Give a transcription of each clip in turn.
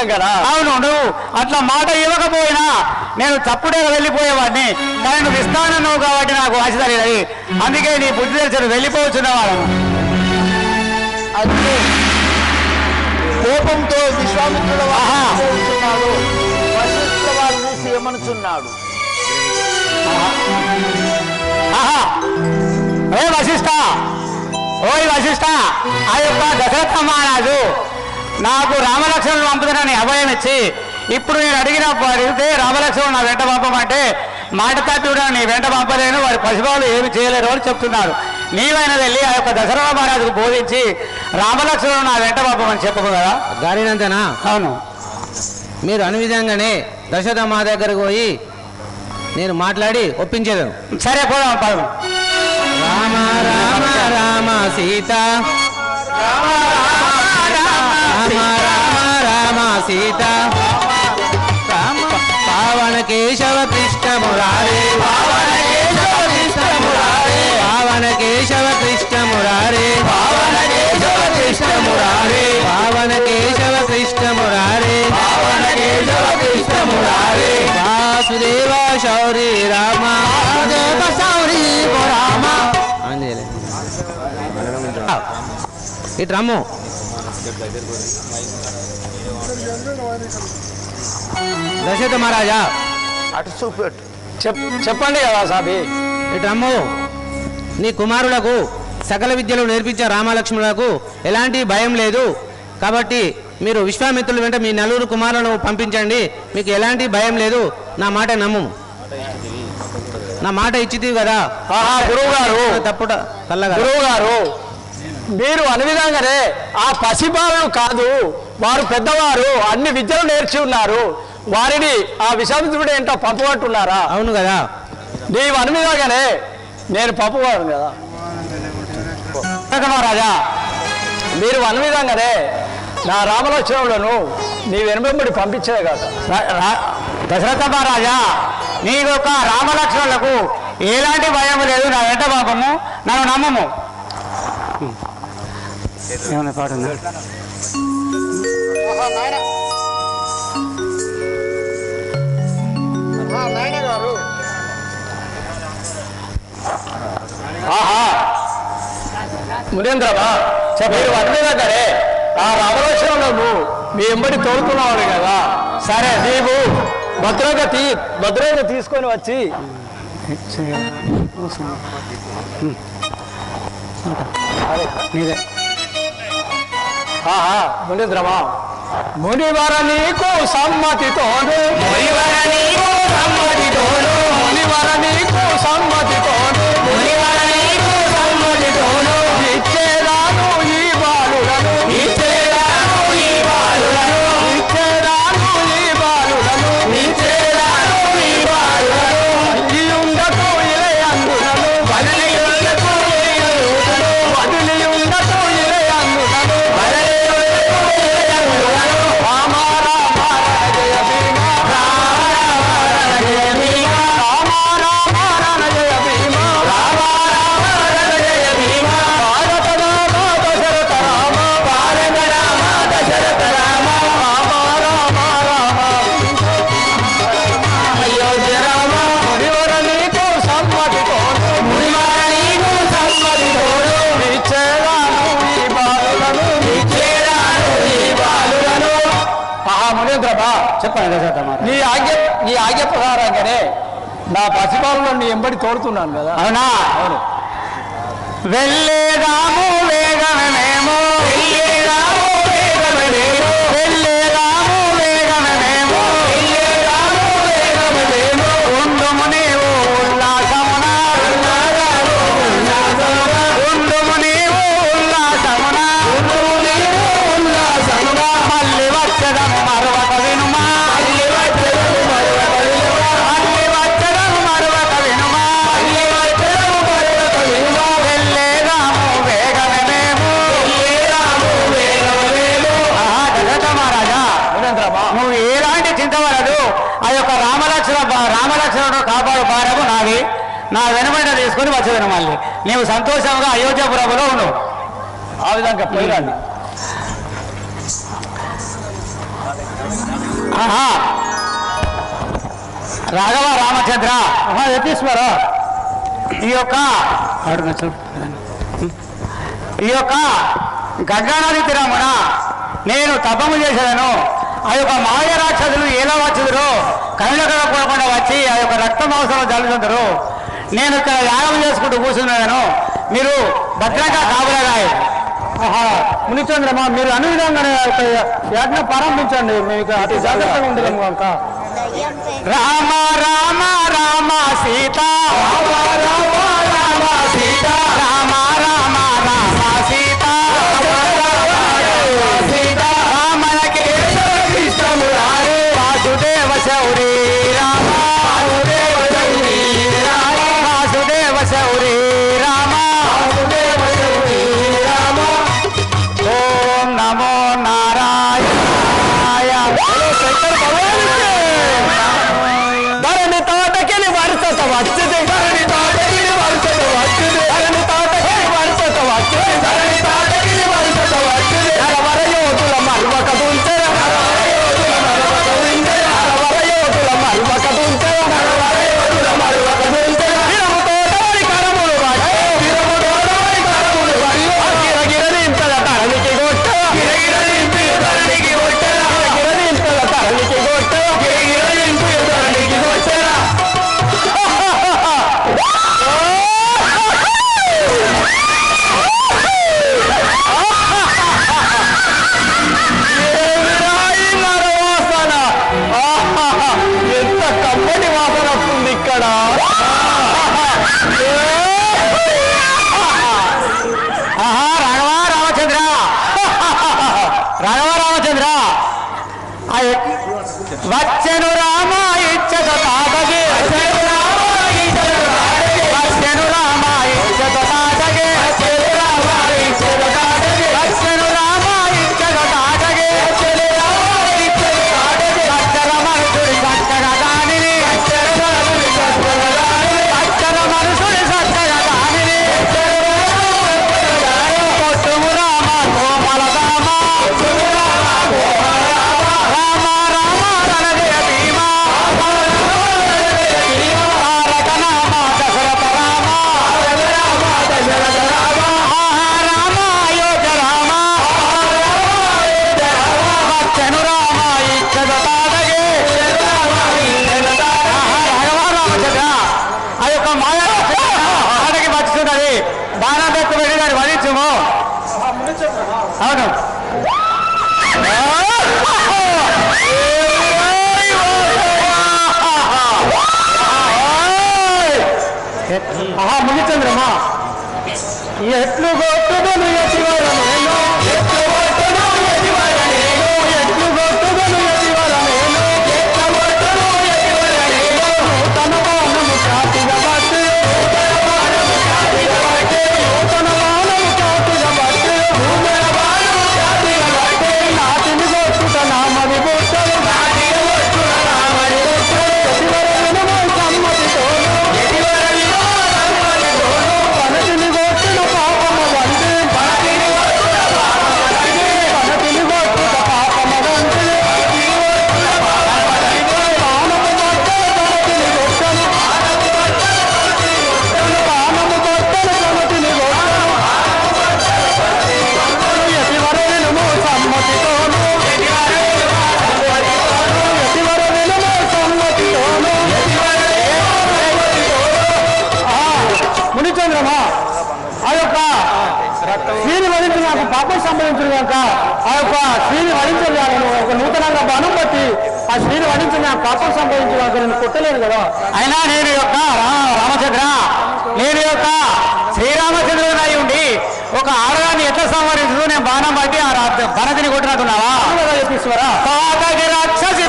ఆ విధంగా అవును నువ్వు అట్లా మాట ఇవ్వకపోయినా నేను తప్పుడే వెళ్ళిపోయేవాడిని. కానీ నువ్వు ఇస్తానన్నావు కాబట్టి నాకు ఆశ కలిగినది అందుకే నీ బుద్ధి తెలిసి వెళ్ళిపోవచ్చున్నవాడు అంటే కోపంతో ఆహా. అనుభవిస్తున్నాడు. వశిష్ఠుల చూసి ఏమనుచున్నాడు? వశిష్ట? ఓయ్ వశిష్ట ఆ యొక్క దశరథ మహారాజు. నాకు రామలక్ష్మణులు పంపుతానని అభయం ఇచ్చి ఇప్పుడు నేను అడిగిన అడిగితే రామలక్ష్మణుడు నా వెంట పంపమంటే మాట తప్పిడా నీ వెంట పంపలేను వారి పశుభావులు ఏమి చేయలేరు అని చెప్తున్నాడు నీవైనా వెళ్ళి ఆ యొక్క దశరథ మహారాజుకు బోధించి రామలక్ష్మణుడు నా వెంట పంపమని చెప్పు కదా? గారినంతనా అవును. మీరు అను విధంగానే దశరథ మా దగ్గరకు పోయి నేను మాట్లాడి ఒప్పించేదాను. సరే పోదాం పదం. రామ రామ రామ సీత. రామ సీత. రామ పావన కేశవ కృష్ణ మురారే పావన కేశవ కృష్ణ మురారే పావన కేశవ కృష్ణ మురారే పావన కేశవ కృష్ణ మురారే పావన కేశవ కృష్ణ మురారే పావన కేశవ కృష్ణ మురారే వాసుదేవ శౌరి రామ. వాసుదేవ శౌరి రామ. ఆంజనేయులే. ఇటు రమ్ము దశరథ మహారాజా. అటు చూపెట్టు. చెప్ చెప్పండి కదా సాబి. ఇటు రమ్ము. నీ కుమారులకు సకల విద్యలు నేర్పించే రామలక్ష్మణులకు ఎలాంటి భయం లేదు. కాబట్టి మీరు విశ్వామిత్రుల వెంట మీ నలుగురు కుమారులను పంపించండి. మీకు ఎలాంటి భయం లేదు. నా మాట నమ్ము. నా మాట ఇచ్చితివి కదా. గురువు గారు తప్పుట కల్లగా గురువు గారు మీరు అను విధంగానే ఆ పసిబాలను కాదు. వారు పెద్దవారు అన్ని విద్యలు నేర్చి ఉన్నారు. వారిని ఆ విశ్వామిత్రుడు ఏంటో పంపబట్టున్నారా అవును కదా. నీవు అను విధంగానే నేను పంపవాడు కదా. మహారాజా మీరు అను విధంగానే నా రామలక్ష్మణులను నీ వెనుబడి పంపించేది కాక రా- రా- దశరథ మహారాజా నీ యొక్క రామలక్ష్మణులకు ఎలాంటి భయం లేదు. నా వెంట పాపము నన్ను నమ్మము. ఏమన్నా పాట ఉందా ఆహా. మునేంద్రమా? మీరు అన్ని విధంగానే ఆ రామలక్ష్మణులను మీ ఎంబడి తోడుకున్నాడు కదా. సరే నీవు భద్రంగా తీ భద్రంగా తీసుకొని వచ్చి. నీదే. ఆహా మునీంద్రమా? మునివర నీకు సమ్మతితోను మునివర నీకు సమ్మతితోను మునివర నీకు సమ్మతితోను దశరథ మహారాజా నీ ఆజ్ఞ నీ ఆజ్ఞ ప్రకారంగానే నా పసిపాలను నీ ఎంబడి తోడుతున్నాను కదా. అవునా. వెళ్ళేదాము. నా వెనబడ తీసుకొని వచ్చేదాను మళ్ళీ. నీవు సంతోషంగా అయోధ్యపురంలో ఉండవు ఆ విధంగా పోయిరాండి. ఆహా. రాఘవ రామచంద్ర. యతీశ్వర. ఈ యొక్క ఈ యొక్క గంగానది తీరమున నేను తపము చేసేదను. ఆ యొక్క మాయ రాక్షసులు ఎలా వచ్చుదురు కనులకు పోకుండా వచ్చి ఆ యొక్క రక్త మాంసం జరుగుతుందరు నేను ఇక్కడ యాగం చేసుకుంటూ కూర్చున్నాను మీరు భద్రంగా కాపలాగాయ మునిచంద్రమా మీరు అన్ని విధంగానే యాజ్ఞ ప్రారంభించండి. మీకు అతి జాగ్రత్తగా ఉండదు అంక రామ రామ రామ సీత. రామ రామ ఎట్లుగో వడించింది ఒక నూతనంగా బాణం ఆ స్త్రీని వడించింది పాపం నేను కొట్టలేను కదా. అయినా నేను యొక్క రామచంద్ర నేను యొక్క శ్రీరామచంద్రుడు అయి ఉండి ఒక ఆడదాన్ని ఎట్లా సంహరించదు? నేను బాణం బట్టి ఆ భరతిని కొట్టినట్టున్నావా? చెప్పేశ్వరా పాతకి రాక్షసి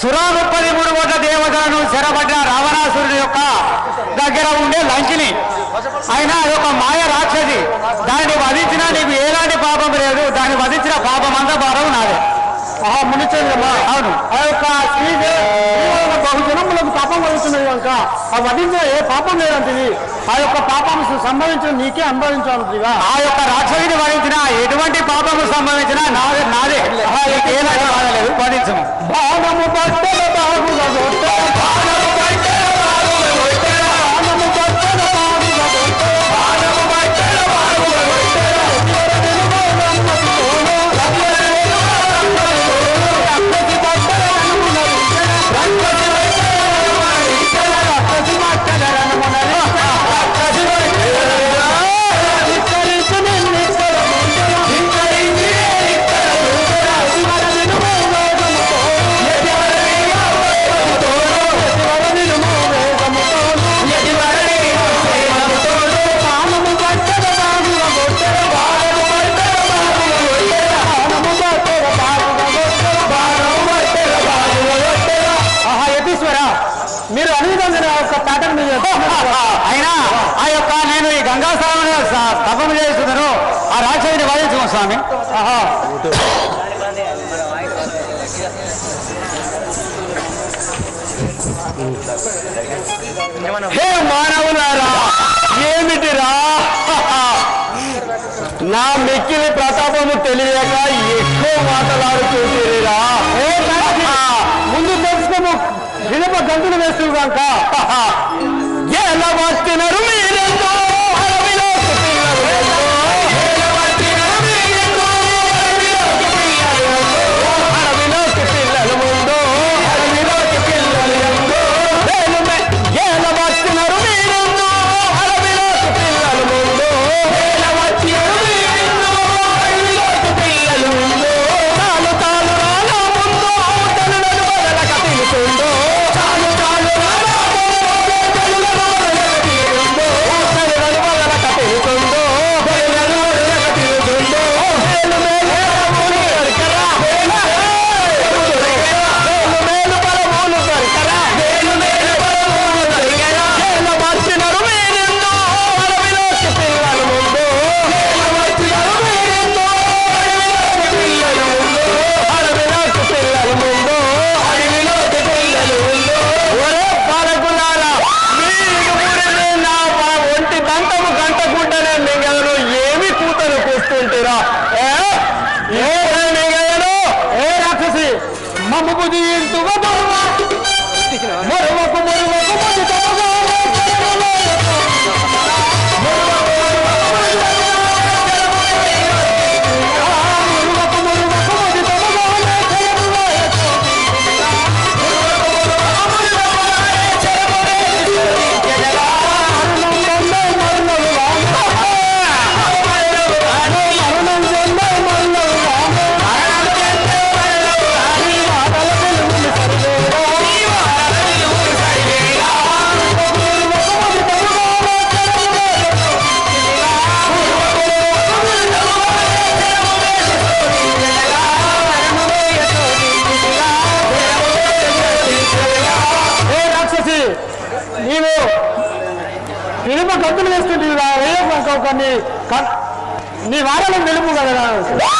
సురాలు పదిమూడు కోట్ల దేవతలను చెరబడ్డ రావణాసురుడు యొక్క దగ్గర ఉండే లంకిని. అయినా ఒక మాయ రాక్షసి. దాన్ని వధించినా నీకు ఎలాంటి పాపం లేదు. దాన్ని వధించిన పాపం అంతా భారం నాదే. మునిచంద్రమ్మ అవును. ఆ యొక్క స్త్రీకి బహుజనములకు పాపం కలుగుతున్నది కనుక ఆ వధించిన ఏ పాపం లేదంటిది. ఆ యొక్క పాపము సంభవించిన నీకే అనుభవించాలిగా ఆ యొక్క రాక్షసుని వధించిన ఎటువంటి పాపము సంభవించినా నాదే నాదే. బాధలేదు వధించము. బాణము భక్తుల బాగు హే మానవులారా ఏమిటిరా? నా మిక్కిలి ప్రతాపము తెలియక ఎక్కువ మాట్లాడుతుందిరా ముందు తెలుసుకోము. వినప గంటలు వేస్తున్నాక కనుక ఎలా நாளும் நெருப்பு கலரான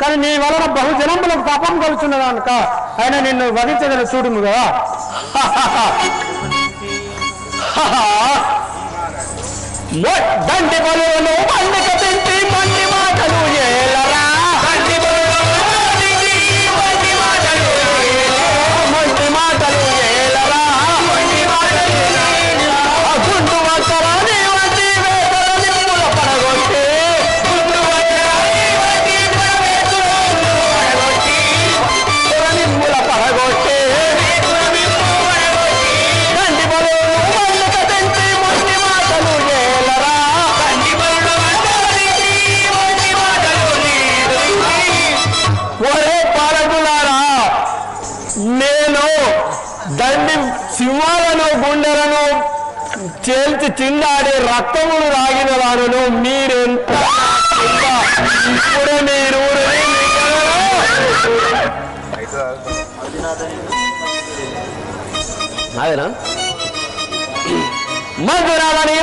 కానీ నీ వలన బహుజనములకు పాపం కలుచున్న కనుక ఆయన నిన్ను వధించగల చూడుము కదా. దండి బలువలు పండుగ దండి సింహాలను గుండెలను చేల్చి చిందాడి రక్తములు రాగిన వారును మీరెంత ఇప్పుడే మీరు? అదేనా మధురాలని